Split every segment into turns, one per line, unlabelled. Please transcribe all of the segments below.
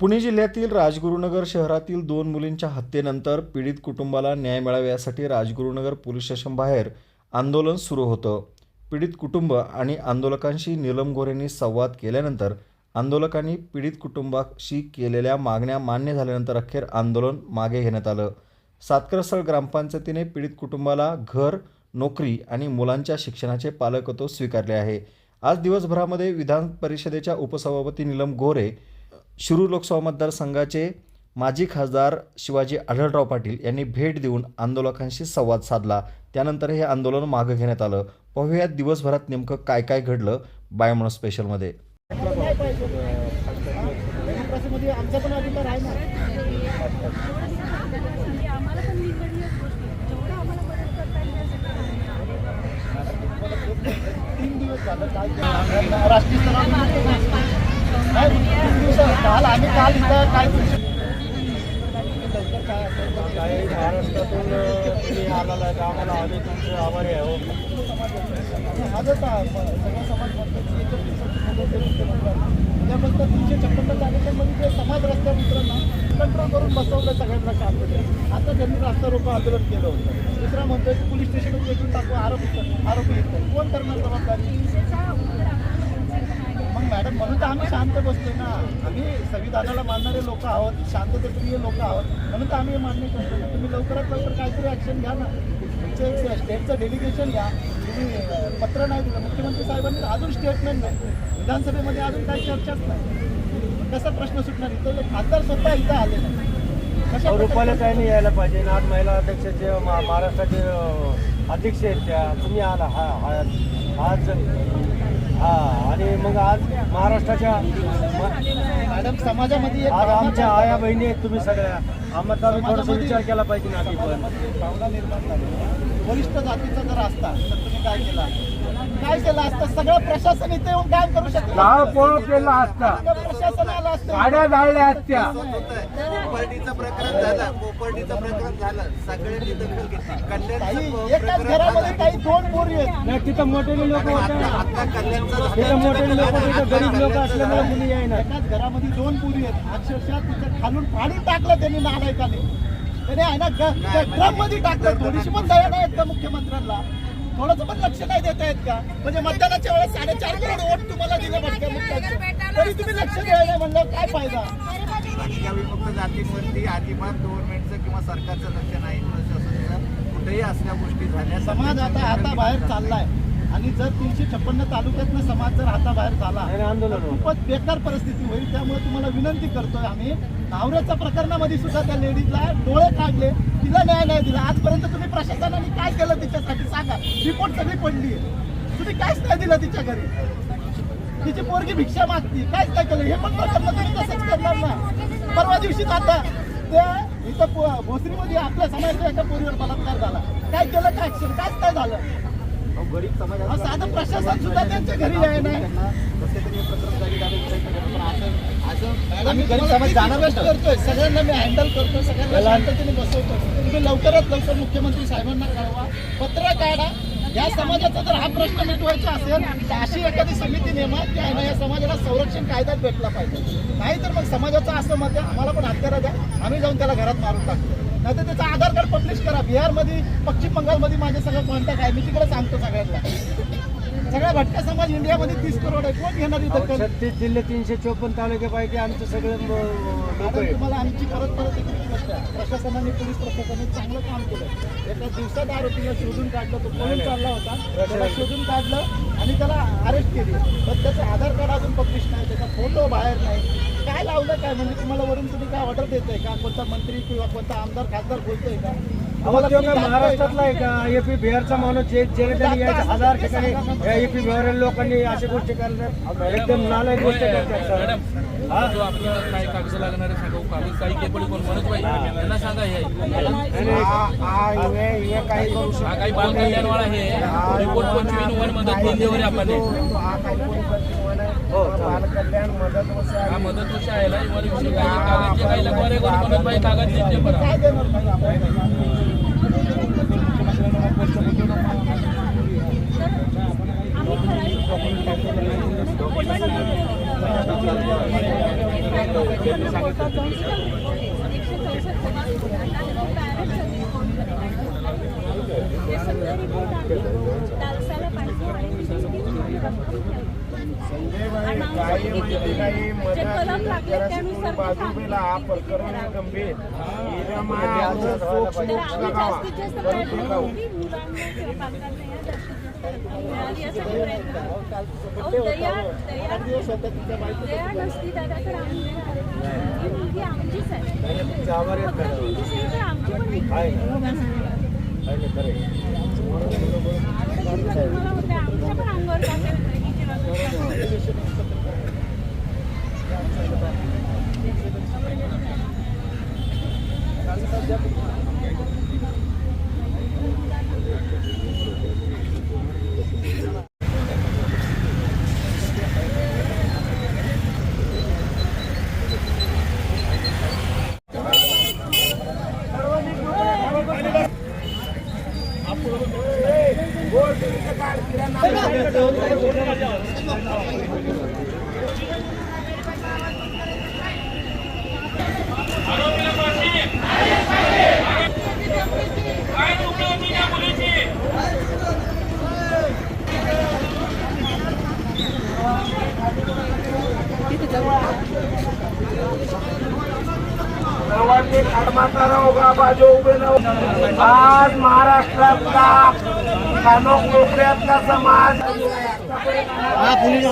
पुणे जिल्ह्यातील राजगुरुनगर शहरातील दोन मुलींच्या हत्येनंतर पीडित कुटुंबाला न्याय मिळावा यासाठी राजगुरुनगर पोलीस स्टेशनबाहेर आंदोलन सुरू होतं. पीडित कुटुंब आणि आंदोलकांशी नीलम गोरेंनी संवाद केल्यानंतर आंदोलकांनी पीडित कुटुंबाशी केलेल्या मागण्या मान्य झाल्यानंतर अखेर आंदोलन मागे घेण्यात आलं. सातकरस्थळ ग्रामपंचायतीने पीडित कुटुंबाला घर नोकरी आणि मुलांच्या शिक्षणाचे पालकत्व स्वीकारले आहे. आज दिवसभरामध्ये विधान परिषदेच्या उपसभापती नीलम गोरे शिरूर लोकसभा मतदारसंघाचे माजी खासदार शिवाजी आढळराव पाटील यांनी भेट देऊन आंदोलकांशी संवाद साधला. त्यानंतर हे आंदोलन मागं घेण्यात आलं. पाहूयात दिवसभरात नेमकं काय काय घडलं बायमोन स्पेशलमध्ये.
राष्ट्रीय काल आम्ही काल इथं काय काय
काही महाराष्ट्रातून तुम्ही आम्हाला आम्ही तुमचे आभारी
सगळा समाज म्हणतात तीनशे छप्पन्न ते समाज रस्त्या मित्रांना कंट्रोल करून बसवलं सगळ्यांना शांततेत आता त्यांनी रास्ता रोको आंदोलन केलं होतं दुसरा म्हणतोय की पोलीस स्टेशनवर पेटून टाकू आरोप आरोपी कोण करणार जबाबदारी मॅडम म्हणून तर आम्ही शांत बसतोय ना. आम्ही संविधानाला मानणारे लोक आहोत शांततेप्रिय लोक आहोत. म्हणून तर आम्ही हे मान्य करतो ना. तुम्ही लवकरात लवकर काहीतरी ॲक्शन घ्या ना. तुमचे स्टेटचं डेलिगेशन घ्या. तुम्ही पत्र नाही दिलं. मुख्यमंत्री साहेबांनी अजून स्टेटमेंट नाही. विधानसभेमध्ये अजून काही चर्चाच नाही. कसा प्रश्न सुटणार? इथं खासदार स्वतः इथं आले नाही.
रुपाला काही नाही यायला पाहिजे ना. आज महिला अध्यक्षाचे मा- महाराष्ट्राचे अध्यक्ष आहेत त्या. तुम्ही आला हा हा- आज हा आणि मग आज महाराष्ट्राच्या
मॅडम समाजामध्ये एक
आज आमच्या. आया बहिणी आहेत तुम्ही सगळ्या आम्हाला आम्ही थोडासा विचार केला पाहिजे ना आधी पण
भावना निर्माण झाली वरिष्ठ जातीचा जर असता तर तुम्ही काय केलं असतं? काय केलं असतं? सगळं प्रशासन इथे येऊन काय करू शकतो
पळ केला असता.
प्रशासन आलं असतं.
गाड्या जाळल्या असत्या.
कोपर्डीचं प्रकरण झालं. कोपर्डीचं प्रकरण झालं. सगळ्यांनी दखल घेतली
काही
कल्याणचं
एकाच
प्रकरण
घरामध्ये
झालं.
काही दोन पोरी आहेत.
नाही तिथं मोठे लोक होते.
आता आता कल्याणचं
तिथं मोठे लोक. तिथं गरीब लोक असल्यामुळे. कुणी येईना
एकाच घरामध्ये दोन पुरी आहेत. अक्षरशः तिथं खालून फाडून टाकलं त्यांनी नालायकाने. त्याने आहे ना ड्रममध्ये टाकलं. थोडीशी पण दया नाही आहेत का मुख्यमंत्र्यांना? थोडंसं पण लक्ष नाही देत आहेत का? म्हणजे मतदानाच्या वेळेस साडेचार करोड वोट तुम्हाला दिले तरी तुम्ही लक्ष द्यायला म्हणलं काय फायदा?
विमुक्त जातींवरती अजिबात गव्हर्नमेंटचं किंवा सरकारचं लक्ष नाही कुठेही असल्या गोष्टी झाल्या
समाज आता हाताबाहेर चाललाय. आणि जर तीनशे छप्पन्न तालुक्यातनं समाज जर हाताबाहेर झाला तर. खूपच बेकार परिस्थिती होईल. त्यामुळे तुम्हाला विनंती करतोय आम्ही. नावऱ्याच्या प्रकरणामध्ये सुद्धा त्या लेडीजला डोळे काढले तिला न्याय नाही दिला. आजपर्यंत तुम्ही प्रशासनाने काय केलं तिच्यासाठी सांगा. रिपोर्ट सगळी पडली आहे तुम्ही काहीच नाही दिलं तिच्या घरी. तिची पोरगी भिक्षा मागती. काहीच नाही केलं. हे पण प्रकरण तुम्ही तसंच करणार ना. परवा दिवशी आता त्या इथं भोसरीमध्ये आपल्या समाजाच्या एका पोरीवर बलात्कार झाला. काय केलं? काय ऍक्शन? काहीच काय झालं.
गरीब समाज
साधं प्रशासन सुद्धा त्यांच्या घरी आहे गरीब समाज जाणार करतोय सगळ्यांना मी हँडल करतो सगळ्यांना शांततेने बसवतो तुम्ही लवकरात लवकर मुख्यमंत्री साहेबांना कळवा. पत्र काढा. या समाजाचा जर हा प्रश्न मिटवायचा असेल तर अशी एखादी समिती नेमा की आहे ना या समाजाला संरक्षण कायद्यात भेटला पाहिजे. नाही तर मग समाजाचं असं मत आहे आम्हाला पण हत्यारा द्या. आम्ही जाऊन त्याला घरात मारून टाकतो. नाही तर त्याचा आधार कार्ड पब्लिश करा. बिहारमध्ये पश्चिम बंगालमध्ये माझे सगळं कॉन्टॅक्ट आहे. मी तिकडे सांगतो सगळ्यांना. सगळ्या भटक्या समाज इंडियामध्ये तीस करोड आहे. कोण घेणार इथं
छत्तीस जिल्हे तीनशे चोपन्न तालुक्यापैकी आमचे सगळे लोक आहेत.
तुम्हाला आमची परत परत एक रिक्वेस्ट आहे. प्रशासनाने पोलीस प्रशासनाने चांगलं काम केलं एका दिवसात आरोपीला शोधून काढलं तो पळून चालला होता. त्याला शोधून काढलं आणि त्याला अरेस्ट केली. पण त्याचं आधार कार्ड अजून पब्लिश नाही त्याचा फोटो बाहेर नाही. काय लावलं काय? म्हणजे तुम्हाला वरून तुम्ही काय ऑर्डर देतोय का? कोणता मंत्री किंवा कोणता आमदार खासदार बोलतोय का?
महाराष्ट्रातला आहे का? एपी बिहारचा माणूस जे जे त्यांनी याच्या हजार ठिकाणी एपी बिहार लोकांनी अशा गोष्टी करतात एकदम नालायक गोष्ट करतात सर. हा?
जो आपलं काय कागद लागणार आहे सांगा कागद काही केपडी कोण म्हणत पाहिजे त्यांना सांगा हे.
आणि
काही करू
हा काही बाल कल्याणवाळा हे रिपोर्ट पंचवीन वन मदत आपण.
बालकल्याण मदत
हा मदत वर्ष आहे ना काही कागदचे काही लगवारे करून म्हणत भाई कागद
पाहिजे
आणि
चोख
आम्ही
लागावा.
जास्त आमची पण एक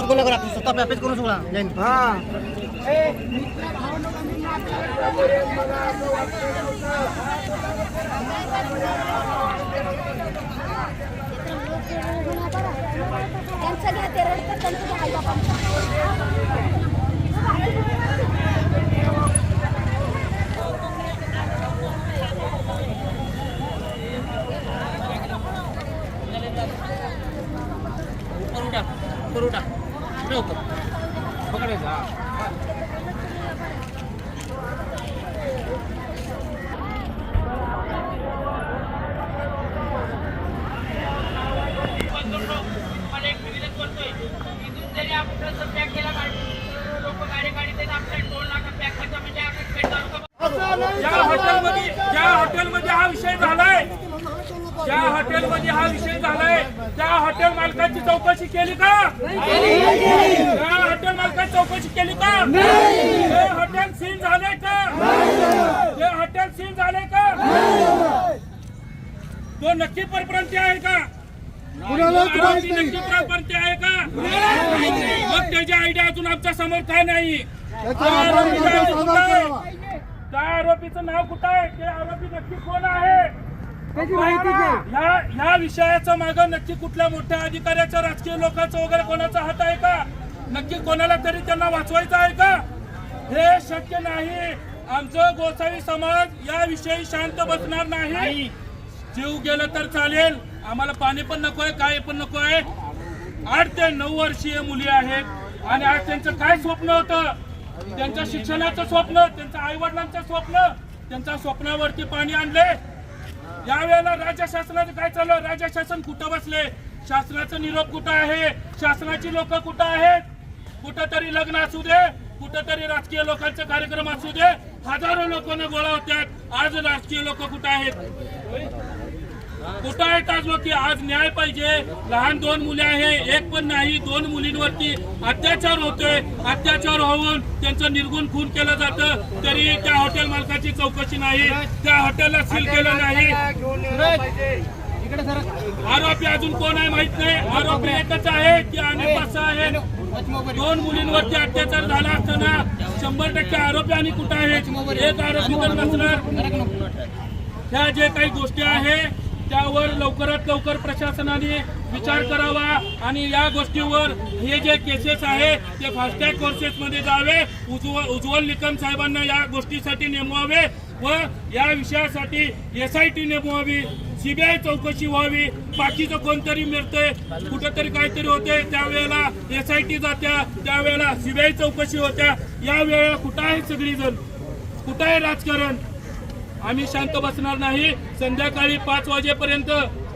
कानोकोपऱ्यातला समाज
त्यांचं तो
नक्की परप्रांती आहे का? आरोपी नक्की परप्रांती आहे का? मग त्याची आयडिया अजून आमच्यासमोर काय नाही त्या आरोपीचं नाव कुठं आहे? ते आरोपी नक्की कोण आहे? ह्या ह्या विषयाचं माग नक्की कुठल्या मोठ्या अधिकाऱ्याच्या राजकीय लोकांचा वगैरे कोणाचा हात आहे का? नक्की कोणाला तरी त्यांना वाचवायचं आहे का? हे शक्य नाही. आमचं गोसावी समाज या विषयी शांत बसणार नाही. जीव गेलं तर चालेल. आम्हाला पाणी पण नको आहे काय पण नको आहे आठ ते नऊ वर्षीय मुली आहेत आणि आज त्यांचं काय स्वप्न होतं? त्यांच्या शिक्षणाचं स्वप्न त्यांच्या आईवडिलांचं स्वप्न त्यांच्या स्वप्नावरती पाणी आणले. यावेळेला राज्य शासनाचं काय चाललं? राज्य शासन कुठं बसले? शासनाचं निरोप कुठं आहे? शासनाची लोक कुठं आहेत? कुठंतरी लग्न असू दे कुठं तरी राजकीय लोकांचे कार्यक्रम असू दे हजारो लोकांना गोळा होत्यात. आज राजकीय लोक कुठं आहेत? कुठं आहेत आज लोक आज न्याय पाहिजे? लहान दोन मुले आहे एक पण नाही दोन मुलींवरती अत्याचार होतोय. अत्याचार होऊन त्यांचं निर्गुण खून केलं जातं. तरी त्या हॉटेल मालकाची चौकशी नाही. त्या हॉटेलला सील केलं नाही. आरोपी अजून कोण आहे माहीत नाही. आरोपी एकच आहे की पाच सहा आहे. दोन मुलींवरती अत्याचार झाला असताना शंभर टक्के आरोपी आणि कुठं आहेत? एक आरोपी तर नसणार ह्या जे काही गोष्टी आहे त्यावर लवकरात लवकर प्रशासनाने विचार करावा आणि या गोष्टीवर हे जे केसेस आहे ते फास्टॅग कोर्सेसमध्ये जावे. उज्ज्वल उज्ज्वल निकम साहेबांना या गोष्टीसाठी नेमवावे व या विषयासाठी एस आय टी नेमवावी. सीबीआय चौकशी व्हावी. बाकीचं कोणतरी मिळतंय कुठंतरी काहीतरी होते त्यावेळेला एस आय टी जात्या त्यावेळेला सीबीआय चौकशी होत्या. या वेळेला कुठं आहे सगळीजण? कुठं आहे राजकारण? आम्ही शांत बसणार नाही. संध्याकाळी पाच वाजेपर्यंत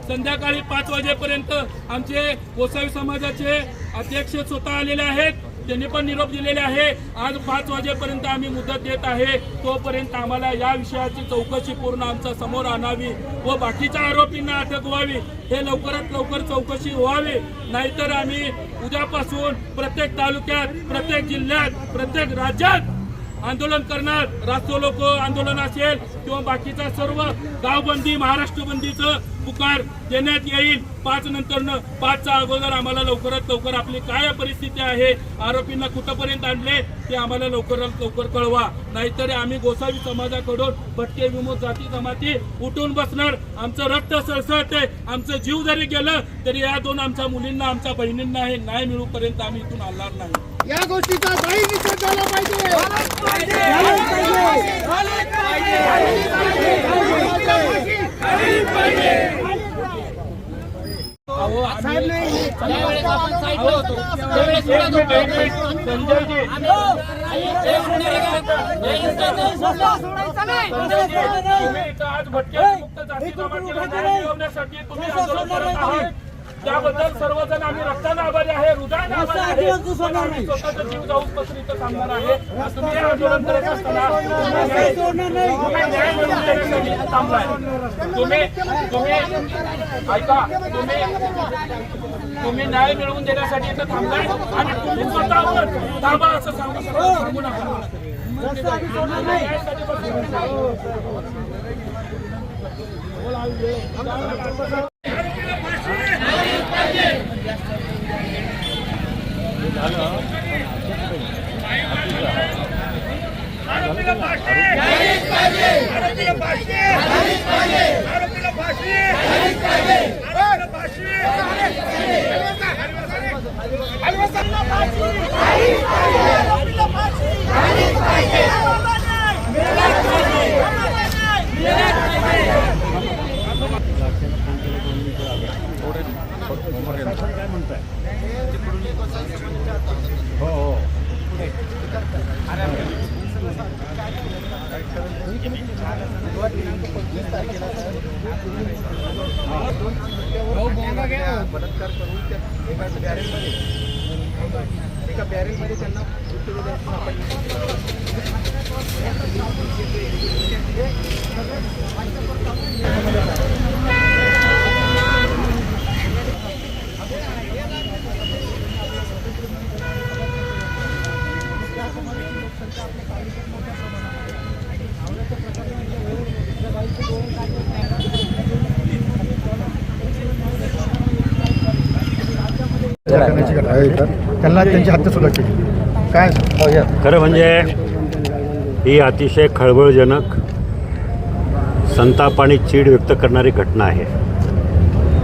संध्याकाळी पाच वाजेपर्यंत आमचे गोसावी समाजाचे अध्यक्ष स्वतः आलेले आहेत. त्यांनी पण निरोप दिलेले आहे. आज पाच वाजेपर्यंत आम्ही मुदत देत आहे. तोपर्यंत आम्हाला या विषयाची चौकशी पूर्ण आमच्यासमोर आणावी व बाकीच्या आरोपींना अटक व्हावी. हे लवकरात लवकर चौकशी व्हावी. नाहीतर आम्ही उद्यापासून प्रत्येक तालुक्यात प्रत्येक जिल्ह्यात प्रत्येक राज्यात आंदोलन करणार. रास्तो लोक आंदोलन असेल किंवा बाकीचा सर्व गावबंदी महाराष्ट्र बंदीचं पुकार देण्यात येईल. पाच नंतर पाचच्या अगोदर आम्हाला लवकरात लवकर आपली काय परिस्थिती आहे आरोपींना कुठंपर्यंत आणले ते आम्हाला लवकरात लवकर कळवा. नाहीतर आम्ही गोसावी समाजाकडून भटके विमुक्त जाती जमाती उठून बसणार. आमचं रक्त सळसळते आमचं जीव जरी गेलं तरी या दोन आमच्या मुलींना आमच्या बहिणींना हे न्याय मिळूपर्यंत आम्ही इथून आणणार नाही.
या गोष्टीचा जाहीर निषेध झाला पाहिजे. झालाच
तुम्ही आज भटके मुक्त जाती तुम्ही आंदोलन करत आहात. त्याबद्दल सर्वजण आम्ही रक्ताने आभारी आहे हृदयाने आभारी आहे. आम्ही स्वतःचा जीव जाऊन थांबणार आहे. तुम्ही हे आंदोलन करत असताना तुम्ही न्याय मिळवून देण्यासाठी इथं थांबलाय. तुम्ही तुम्ही ऐका तुम्ही तुम्ही न्याय मिळवून देण्यासाठी इथं थांबलाय आणि तुम्ही स्वतःवर थांबा असं सांगू सांगू नका. न्यायासाठी झालं आरोपीला फाशी आरोपीला
बलात्कार करून त्या एका बॅरेलमध्ये एका बॅरेलमध्ये त्यांना मृत्यू
करण्याची घटना त्यांना त्यांची हत्या सुद्धा केली. काय
खरं म्हणजे ही अतिशय खळबळजनक संताप आणि चीड व्यक्त करणारी घटना आहे.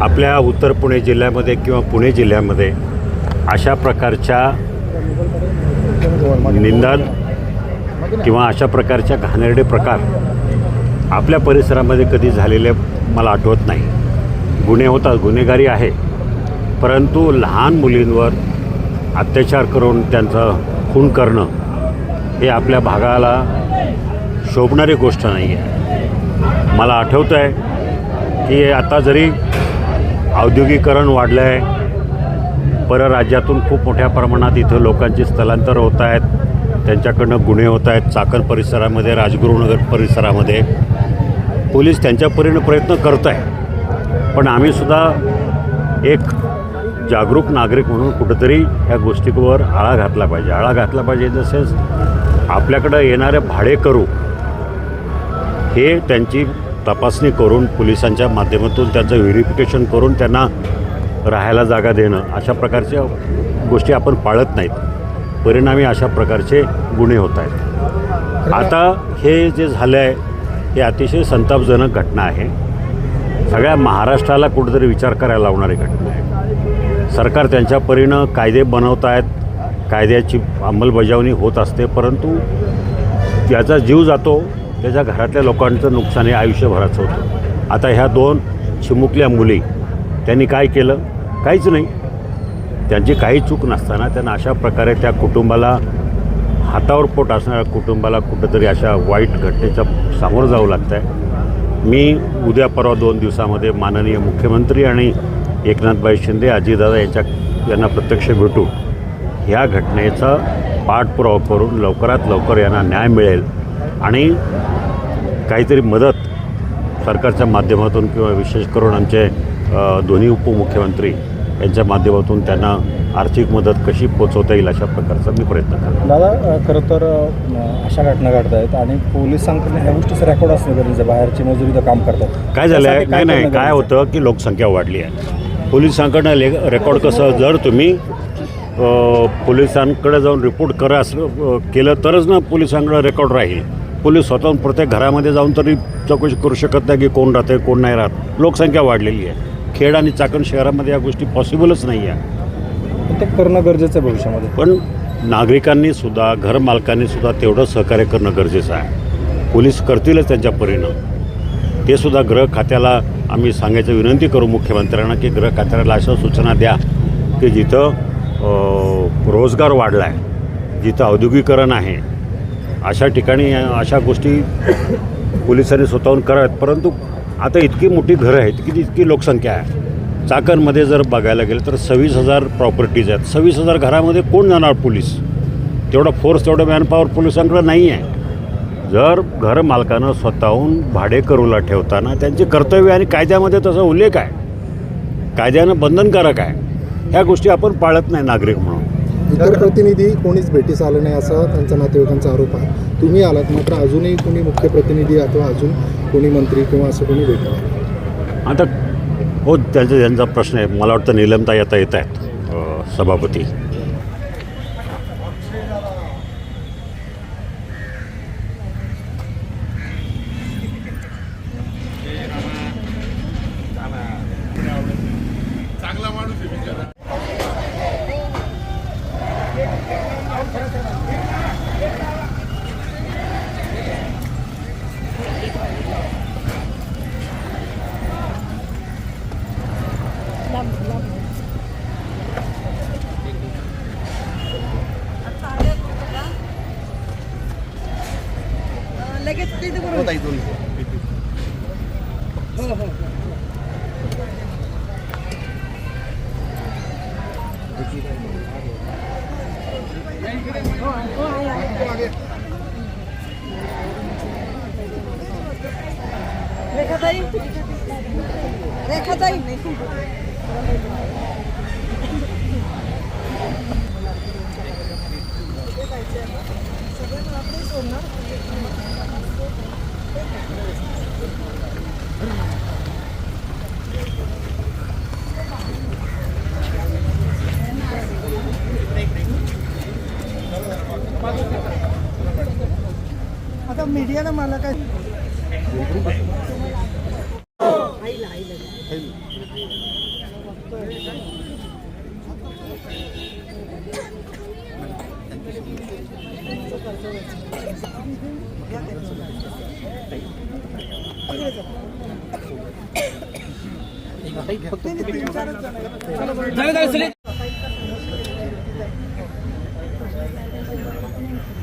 आपल्या उत्तर पुणे जिल्ह्यामध्ये किंवा पुणे जिल्ह्यामध्ये अशा प्रकारच्या निंदन किंवा अशा प्रकारच्या घाणेरडे प्रकार आपल्या परिसरामध्ये कधी झालेले मला आठवत नाही. गुन्हे होतात गुन्हेगारी आहे. परंतु लहान मुलींवर अत्याचार करून त्यांचं खून करणं हे आपल्या भागाला शोभणारी गोष्ट नाही आहे. मला आठवतं आहे की आता जरी औद्योगिकरण वाढलं आहे परराज्यातून खूप मोठ्या प्रमाणात इथं लोकांची स्थलांतर होत आहेत. त्यांच्याकडनं गुन्हे होत आहेत चाकण परिसरामध्ये राजगुरुनगर परिसरामध्ये. पोलीस त्यांच्या प्रयत्न करत आहे पण आम्हीसुद्धा एक जागरूक नागरिक म्हणून कुठंतरी ह्या गोष्टीवर आळा घातला पाहिजे. आळा घातला पाहिजे इन द सेन्स आपल्याकडं येणारे भाडेकरू हे त्यांची तपासणी करून पोलिसांच्या माध्यमातून त्यांचं व्हेरिफिकेशन करून त्यांना राहायला जागा देणं अशा प्रकारच्या गोष्टी आपण पाळत नाहीत. परिणामी अशा प्रकारचे गुन्हे होत आहेत. आता हे जे झालं आहे हे अतिशय संतापजनक घटना आहे. सगळ्या महाराष्ट्राला कुठेतरी विचार करायला लावणारी घटना आहे. सरकार त्यांच्या परीनं कायदे बनवत आहेत कायद्याची अंमलबजावणी होत असते परंतु ज्याचा जीव जातो त्याच्या घरातल्या लोकांचं नुकसान हे आयुष्यभराचं होतं. आता ह्या दोन चिमुकल्या मुली त्यांनी काय केलं? काहीच नाही. त्यांची काही चूक नसताना त्यांना अशा प्रकारे त्या कुटुंबाला हातावर पोट असणाऱ्या कुटुंबाला कुठंतरी अशा वाईट घटनेच्या सामोरं जावं लागतं आहे मी उद्या परवा दोन दिवसामध्ये माननीय मुख्यमंत्री आणि एकनाथबाई शिंदे अजितदादा यांच्या यांना प्रत्यक्ष भेटू. ह्या घटनेचा पाठपुरावा करून लवकरात लवकर यांना न्याय मिळेल आणि काहीतरी मदत सरकारच्या माध्यमातून किंवा विशेष करून आमचे दोन्ही उपमुख्यमंत्री यांच्या माध्यमातून त्यांना आर्थिक मदत कशी पोचवता येईल अशा प्रकारचा मी प्रयत्न करतो.
दादा खरं तर अशा घटना घडत आहेत आणि पोलिसांकडे ह्या गोष्टीचं रेकॉर्ड असणं गरजेचं बाहेरची मजुरी काम करतात.
काय झालं आहे
त्यासाठी
नाही काय? होतं की लोकसंख्या वाढली आहे. पोलिसांकडनं ले रेकॉर्ड कसं जर तुम्ही पोलिसांकडे जाऊन रिपोर्ट करा असं केलं तरच ना पोलिसांकडे रेकॉर्ड राहील. पोलीस स्वतःहून प्रत्येक घरामध्ये जाऊन तरी चौकशी करू शकत नाही की कोण राहते कोण नाही राहत. लोकसंख्या वाढलेली आहे. खेड आणि चाकण शहरामध्ये या गोष्टी पॉसिबलच नाही आहे
ते करणं गरजेचं आहे भविष्यामध्ये.
पण नागरिकांनी सुद्धा घरमालकांनी सुद्धा तेवढं सहकार्य करणं गरजेचं आहे. पोलीस करतीलच त्यांच्या परिणाम ते सुद्धा गृह खात्याला आम्ही सांगायचं विनंती करू मुख्यमंत्र्यांना की गृह खात्याला अशा सूचना द्या की जिथं रोजगार वाढला आहे जिथं औद्योगिकरण आहे अशा ठिकाणी अशा गोष्टी पोलिसांनी स्वतःहून कराव्यात. परंतु आता इतकी मोठी घरं आहेत की इतकी लोकसंख्या आहे. चाकणमध्ये जर बघायला गेलं तर सव्वीस हजार प्रॉपर्टीज आहेत. सव्वीस हजार घरामध्ये कोण जाणार पोलीस? तेवढा फोर्स तेवढा मॅनपॉवर पोलिसांकडे नाही आहे जर घर मालकानं स्वतःहून भाडेकरूला ठेवताना त्यांचे कर्तव्य आणि कायद्यामध्ये तसा उल्लेख आहे कायद्यानं बंधनकारक आहे ह्या गोष्टी आपण पाळत नाही नागरिक म्हणून.
इतर प्रतिनिधी कोणीच भेटीस आलं नाही असा त्यांचा नातेवाईकांचा आरोप आहे. तुम्ही आलात मात्र अजूनही कोणी मुख्य प्रतिनिधी अथवा अजून कोणी मंत्री किंवा असं कोणी भेटलं.
आता हो त्यांचा त्यांचा प्रश्न आहे. मला वाटतं निलमता येता येत आहेत सभापती.
रेखाताई? रेखाताई? आता मीडियानं मला काय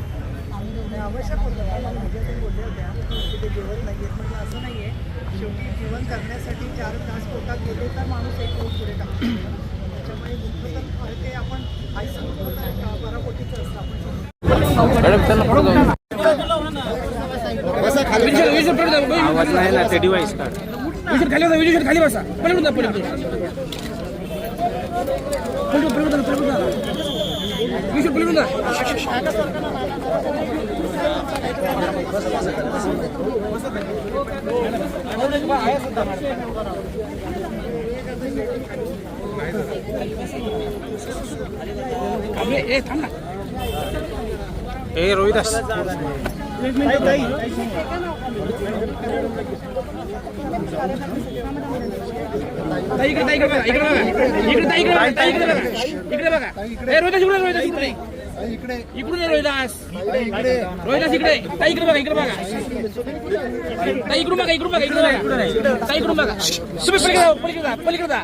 आवश्यक होतं. मला माझ्या म्हणजे बोलले होत्या की ते जेवत नाही येत म्हणजे असं नाही शेवटी जीवन करण्यासाठी चार तास पोटात गेले तर माणूस एक रोज पुढे टाकतो. त्याच्यामुळे दुःख तर ते आपण आई सांगतो तर बरापोटीचं असतं आपण
खाली बसा पलीकडून जा पलीकडून पलीकडून पलीकडून पलीकडून जा विषय पलीकडून जा ए थांब ना ताई इकडे ताई इकडे बघा इकडे बघा इकडे ताई इकडे बघा ताई इकडे बघा इकडे बघा. ए रोहिदास इकडे रोहिदास इकडे. इकडून ये रोहिदास. रोहिदास इकडे. ताई इकडे बघा इकडे बघा. ताई इकडून बघा इकडून बघा इकडे बघा. ताई इकडून बघा. तुम्ही पलीकडे जा, पलीकडे जा पलीकडे जा.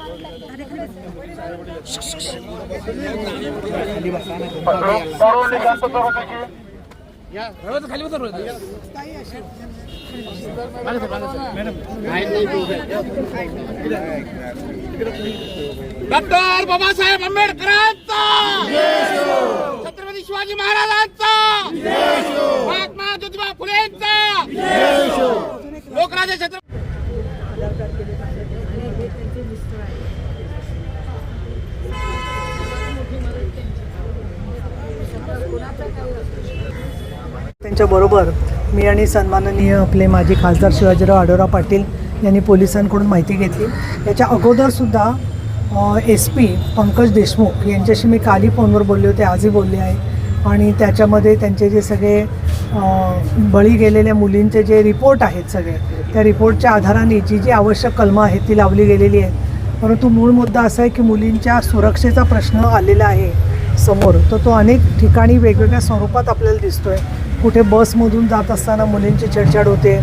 तर करू त्याची
काही अशी
डॉक्टर बाबासाहेब आंबेडकरांचा! छत्रपती शिवाजी महाराजांचा! महात्मा ज्योतिबा फुलेंचा! लोकराजे छत्रपती
आधार कार्ड त्यांच्याबरोबर मी आणि सन्माननीय आपले माजी खासदार शिवाजीराव आढळराव पाटील यांनी पोलिसांकडून माहिती घेतली. याच्या अगोदरसुद्धा एस पी पंकज देशमुख यांच्याशी मी कालही फोनवर बोलले होते आजही बोलले आहे. आणि त्याच्यामध्ये त्यांचे जे सगळे बळी गेलेल्या मुलींचे जे रिपोर्ट आहेत सगळे त्या रिपोर्टच्या आधाराने जी जी आवश्यक कलमं आहेत ती लावली गेलेली आहेत. परंतु मूळ मुद्दा असा आहे की मुलींच्या सुरक्षेचा प्रश्न आलेला आहे समोर. तर तो अनेक ठिकाणी वेगवेगळ्या स्वरूपात आपल्याला दिसतो आहे कुठे बसमधून जात असताना मुलींची छेडछाड होते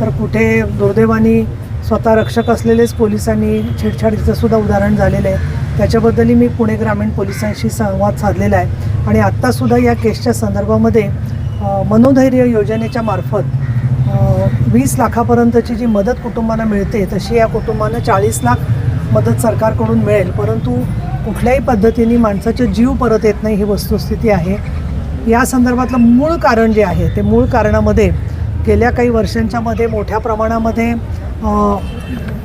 तर कुठे दुर्दैवानी स्वतः रक्षक असलेलेच पोलिसांनी छेडछाडीचं सुद्धा उदाहरण झालेलं आहे. त्याच्याबद्दलही मी पुणे ग्रामीण पोलिसांशी संवाद साधलेला आहे. आणि आत्तासुद्धा या केसच्या संदर्भामध्ये मनोधैर्य योजनेच्या मार्फत वीस लाखापर्यंतची जी मदत कुटुंबांना मिळते तशी या कुटुंबांना चाळीस लाख मदत सरकारकडून मिळेल. परंतु कुठल्याही पद्धतीने माणसाचे जीव परत येत नाही ही वस्तुस्थिती आहे. या संदर्भातलं मूळ कारण जे आहे ते मूळ कारणामध्ये गेल्या काही वर्षांच्या मध्ये मोठ्या प्रमाणामध्ये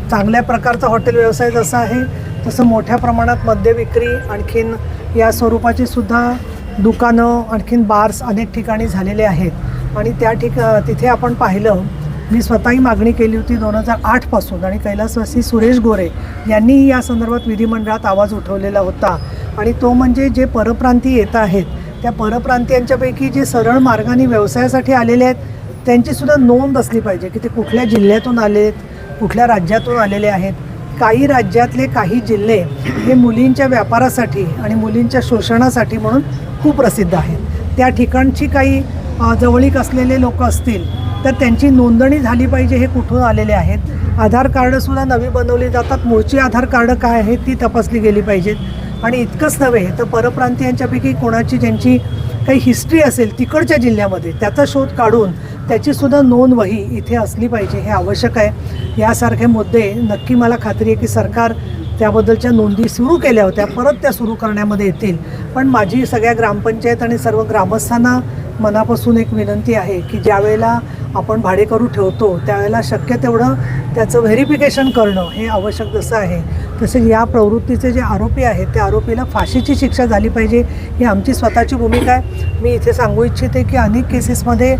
चांगल्या प्रकारचा हॉटेल व्यवसाय जसा आहे तसं मोठ्या प्रमाणात मद्य विक्री आणखीन या स्वरूपाची सुद्धा दुकानं आणखीन बार्स अनेक ठिकाणी झालेले आहेत. आणि त्या ठिका तिथे आपण पाहिलं मी स्वतःही मागणी केली होती दोन हजार आठपासून आणि कैलासवासी सुरेश गोरे यांनीही या संदर्भात विधिमंडळात आवाज उठवलेला होता. आणि तो म्हणजे जे परप्रांती येत आहेत त्या परप्रांतीयांच्यापैकी जे सरळ मार्गाने व्यवसायासाठी आलेले आहेत त्यांचीसुद्धा नोंद असली पाहिजे की ते कुठल्या जिल्ह्यातून आले आहेत कुठल्या राज्यातून आलेले आहेत. काही राज्यातले काही जिल्हे हे मुलींच्या व्यापारासाठी आणि मुलींच्या शोषणासाठी म्हणून खूप प्रसिद्ध आहेत. त्या ठिकाणची काही जवळीक असलेले लोक असतील तर त्यांची नोंदणी झाली पाहिजे हे कुठून आलेले आहेत. आधार कार्डसुद्धा नवी बनवली जातात. मूळची आधार कार्ड काय आहेत ती तपासली गेली पाहिजेत आणि इतकंच नव्हे तर परप्रांतीयांच्यापैकी कोणाची ज्यांची काही हिस्ट्री असेल तिकडच्या जिल्ह्यामध्ये त्याचा शोध काढून त्याचीसुद्धा नोंद वही इथे असली पाहिजे हे आवश्यक आहे. यासारखे मुद्दे नक्की मला खात्री आहे की सरकार त्याबद्दलच्या नोंदी सुरू केल्या होत्या परत त्या सुरू करण्यामध्ये येतील. पण माझी सगळ्या ग्रामपंचायत आणि सर्व ग्रामस्थांना मनापासून एक विनंती आहे की ज्यावेळेला आपण भाडेकरू ठेवतो त्यावेळेला शक्य तेवढं त्याचं व्हेरिफिकेशन करणं हे आवश्यक जसं आहे. तसेच या प्रवृत्तीचे जे आरोपी आहेत त्या आरोपीला फाशीची शिक्षा झाली पाहिजे ही आमची स्वतःची भूमिका आहे. मी इथे सांगू इच्छिते की अनेक केसेसमध्ये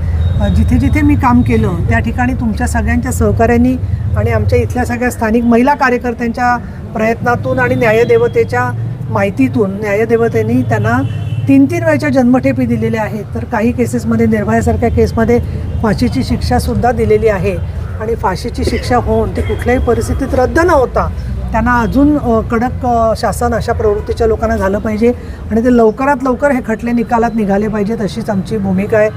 जिथे जिथे मी काम केलं त्या ठिकाणी तुमच्या सगळ्यांच्या सहकाऱ्यांनी आणि आमच्या इथल्या सगळ्या स्थानिक महिला कार्यकर्त्यांच्या प्रयत्नातून आणि न्यायदेवतेच्या माहितीतून न्यायदेवतेने त्यांना तीन तीन वेळच्या जन्मठेपी दिलेल्या आहेत. तर काही केसेसमध्ये निर्भयासारख्या केसमध्ये फाशीची शिक्षासुद्धा दिलेली आहे. आणि फाशीची शिक्षा होऊन ती कुठल्याही परिस्थितीत रद्द न होता त्यांना अजून कडक शासन अशा प्रवृत्तीच्या लोकांना झालं पाहिजे आणि ते लवकरात लवकर हे खटले निकालात निघाले पाहिजेत अशीच आमची भूमिका आहे.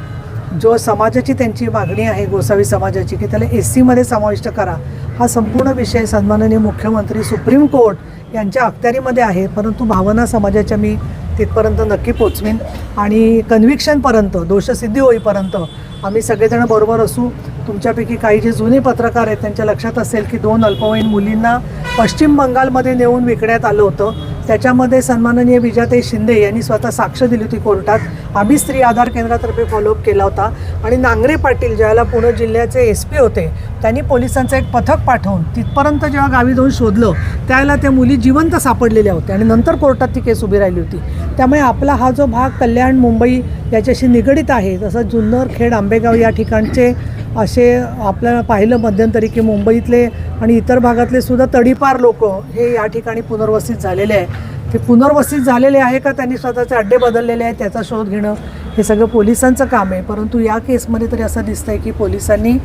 जो समाजाची त्यांची मागणी आहे गोसावी समाजाची की त्याला एस सीमध्ये समाविष्ट करा हा संपूर्ण विषय सन्माननीय मुख्यमंत्री सुप्रीम कोर्ट यांच्या अखत्यारीमध्ये आहे. परंतु भावना समाजाच्या मी तिथपर्यंत नक्की पोचवीन. आणि कन्व्हिक्शनपर्यंत दोषसिद्धी होईपर्यंत आम्ही सगळेजण बरोबर असू. तुमच्यापैकी काही जे जुने पत्रकार आहेत त्यांच्या लक्षात असेल की दोन अल्पवयीन मुलींना पश्चिम बंगालमध्ये नेऊन विकण्यात आलं होतं. त्याच्यामध्ये सन्माननीय विजाते शिंदे यांनी स्वतः साक्ष दिली होती कोर्टात. आम्ही स्त्री आधार केंद्रातर्फे फॉलोअप केला होता. आणि नांगरे पाटील ज्यावेळेला पुणे जिल्ह्याचे एस पी होते त्यांनी पोलिसांचं एक पथक पाठवून तिथपर्यंत जेव्हा गावी जाऊन शोधलं त्यावेळेला त्या मुली जिवंत सापडलेल्या होत्या आणि नंतर कोर्टात ती केस उभी राहिली होती. त्यामुळे आपला हा जो भाग कल्याण मुंबई याच्याशी निगडीत आहे तसं जुन्नर खेड आंबेगाव या ठिकाणचे असे आपल्याला पाहिलं मध्यंतरी की मुंबईतले आणि इतर भागातले सुद्धा तडीपार लोक हे या ठिकाणी पुनर्वसित झालेले आहे ते पुनर्वसित झालेले आहे का त्यांनी स्वतःचे अड्डे बदललेले आहेत त्याचा शोध घेणं हे सगळं पोलिसांचं काम आहे. परंतु या केसमध्ये तरी असं दिसतं आहे की पोलिसांनी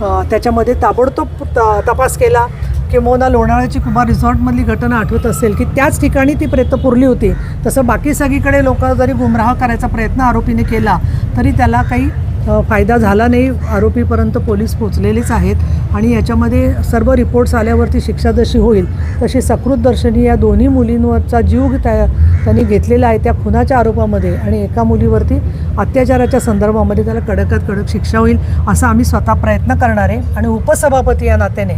त्याच्यामध्ये ताबडतोब त- तपास केला किंवा लोणावळ्याची कुमार रिसॉर्टमधली घटना आठवत असेल की त्याच ठिकाणी ती प्रेत पुरली होती. तसं बाकी सगळीकडे लोक जरी गुमराह करायचा प्रयत्न आरोपीने केला तरी त्याला काही फायदा झाला नाही आरोपीपर्यंत पोलीस पोचलेलेच आहेत आणि याच्यामध्ये सर्व रिपोर्ट्स आल्यावरती शिक्षा जशी होईल तशी सकृत दर्शनी या दोन्ही मुलींवरचा जीव त्या त्यांनी घेतलेला आहे त्या खुनाच्या आरोपामध्ये आणि एका मुलीवरती अत्याचाराच्या संदर्भामध्ये त्याला कडकात कडक शिक्षा होईल असा आम्ही स्वतः प्रयत्न करणार आहे. आणि उपसभापती या नात्याने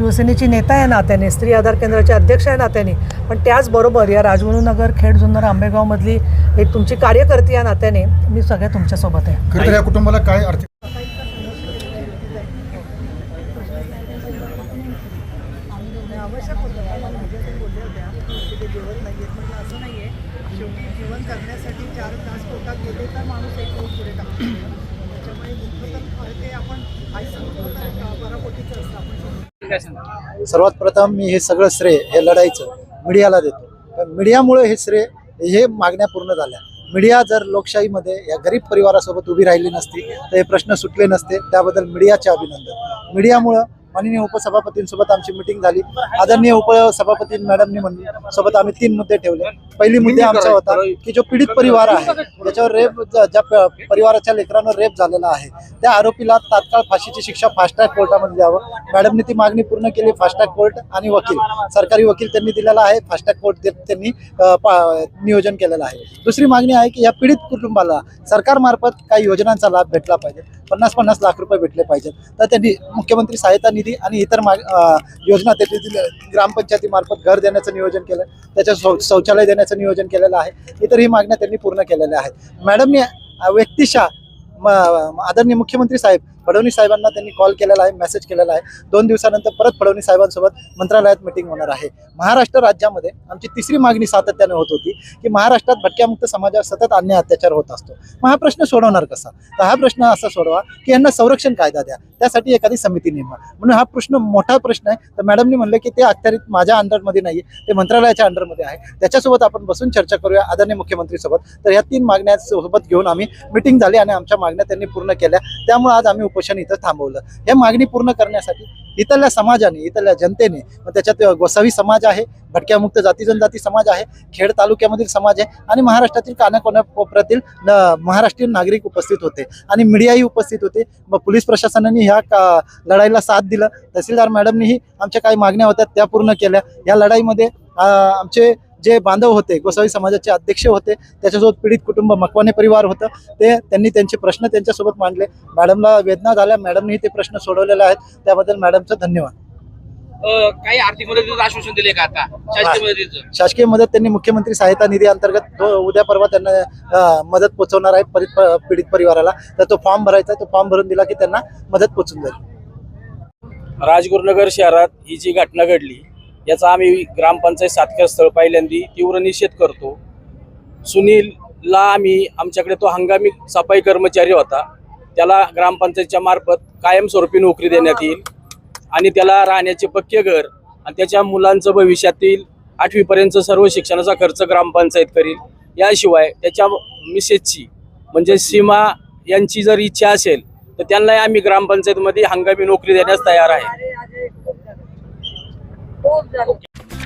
शिवसेनेची नेता या नात्याने स्त्री आधार केंद्राचे अध्यक्ष या नात्याने पण त्याचबरोबर या राजगुरुनगर खेड जुन्नर आंबेगावमधली एक तुमची कार्यकर्ती या नात्याने मी सगळ्या तुमच्यासोबत आहे.
खरं तर या कुटुंबाला काय अर्थ
आवश्यक होतं मला माझ्या ते बोलल्या होत्या की ते जेवत नाही आहेत म्हटलं असं नाही आहे शेवटी जीवन करण्यासाठी चार तास पोटात गेले तर माणूस एक रोज पुढे टाकतो त्याच्यामुळे मुख्यतः ते आपण आयचं पराकोटीचं असतं
सर्वात प्रथम मी हे सगळं श्रेय हे लढायचं मीडियाला देतो. कारण मीडियामुळे हे श्रेय हे मागण्या पूर्ण झाल्या. मीडिया जर लोकशाहीमध्ये या गरीब परिवारासोबत उभी राहिली नसती तर हे प्रश्न सुटले नसते त्याबद्दल मीडियाचे अभिनंदन. मीडियामुळं माननीय उपसभापतींसोबत आमची मिटिंग झाली. आदरणीय उपसभापती मॅडमनी म्हणली सोबत आम्ही तीन मुद्दे ठेवले. पहिली मुद्दे आमचा होता की जो पीडित परिवार आहे त्याच्यावर रेप ज्या परिवाराच्या लेकरांवर रेप झालेला आहे त्या आरोपीला तात्काळ फाशीची शिक्षा फास्ट ट्रॅक कोर्टामध्ये द्यावं. मॅडमनी ती मागणी पूर्ण केली फास्ट ट्रॅक कोर्ट आणि वकील. सरकारी वकील त्यांनी दिलेला आहे फास्ट ट्रॅक कोर्ट त्यांनी नियोजन केलेलं आहे. दुसरी मागणी आहे की या पीडित कुटुंबाला सरकारमार्फत काही योजनांचा लाभ भेटला पाहिजे. पन्नास पन्नास लाख रुपये भेटले पाहिजेत. तर त्यांनी मुख्यमंत्री सहायता निधी आणि इतर माग योजना त्यांनी दिल्या. ग्रामपंचायतीमार्फत घर देण्याचं नियोजन केलं त्याच्या शौ शौचालय देण्याचं नियोजन केलेलं आहे इतरही मागण्या त्यांनी पूर्ण केलेल्या आहेत. मॅडमनी अ, व्यक्तिशः आदरणीय मुख्यमंत्री साहेब फडणवीस साहेबांना त्यांनी कॉल केलेला आहे मेसेज केलेला आहे. दोन दिवसानंतर परत फडणवीस साहेबांसोबत मंत्रालयात मिटिंग होणार आहे. महाराष्ट्र राज्यामध्ये आमची तिसरी मागणी सातत्याने होत होती की महाराष्ट्रात भटक्यामुक्त समाजावर सतत अन्याय अत्याचार होत असतो. मग हा प्रश्न सोडवणार कसा? तर हा प्रश्न असा सोडवा की यांना संरक्षण कायदा द्या. त्यासाठी एखादी समिती नेमा म्हणून हा प्रश्न मोठा प्रश्न आहे. तर मॅडमनी म्हणलं की ते अखत्यारीत माझ्या अंडरमध्ये नाही ते मंत्रालयाच्या अंडरमध्ये आहे. त्याच्यासोबत आपण बसून चर्चा करूया आदरणीय मुख्यमंत्रीसोबत. तर या तीन मागण्या सोबत घेऊन आम्ही मिटिंग झाली आणि आमच्या मागण्या त्यांनी पूर्ण केल्या. त्यामुळे आज आम्ही उपोषण इथं थांबवलं. हे मागणी पूर्ण करण्यासाठी इथल्या समाजाने इथल्या जनतेने मग त्याच्यात गोसावी समाज आहे भटक्यामुक्त जाती जनजाती समाज आहे खेड तालुक्यामधील समाज आहे आणि महाराष्ट्रातील कानाकोना कोपऱ्यातील महाराष्ट्रीयन नागरिक उपस्थित होते आणि मीडियाही उपस्थित होते. मग पोलीस प्रशासनाने ह्या का लढाईला साथ दिलं. तहसीलदार मॅडमनीही आमच्या काही मागण्या होत्या त्या पूर्ण केल्या. या लढाईमध्ये आमचे जे बांधव होते गोसावी समाजाचे अध्यक्ष होते त्याच्यासोबत पीडित कुटुंब मकवाने परिवार होतं ते त्यांनी त्यांचे प्रश्न त्यांच्यासोबत मांडले. मॅडमला वेदना झाल्या मॅडमनी ते प्रश्न सोडवलेले आहेत. त्याबद्दल मॅडमचं धन्यवाद.
काही आर्थिक मदतीचं आश्वासन दिले का आता? शासकीय मदतीचं?
शासकीय मदत त्यांनी मुख्यमंत्री सहायता निधी अंतर्गत तो उद्या परवा त्यांना मदत पोहोचवणार आहे पीडित परिवाराला. तर तो फॉर्म भरायचा आहे तो फॉर्म भरून दिला की त्यांना मदत पोहोचून जाईल.
राजगुरुनगर शहरात ही जी घटना घडली याचा आम्ही ग्रामपंचायत सातकर स्थळ पहिल्यांदी तीव्र निषेध करतो. सुनीलला आम्ही आमच्याकडे तो हंगामी सफाई कर्मचारी होता. त्याला ग्रामपंचायतच्या मार्फत कायमस्वरूपी नोकरी देण्यात येईल आणि त्याला राहण्याचे पक्के घर आणि त्याच्या मुलांचं भविष्यातील आठवीपर्यंत सर्व शिक्षणाचा खर्च ग्रामपंचायत करील. याशिवाय त्याच्या मिसेसची म्हणजे सीमा यांची जर इच्छा असेल तर त्यांनाही आम्ही ग्रामपंचायतमध्ये हंगामी नोकरी देण्यास तयार आहे. dúvida.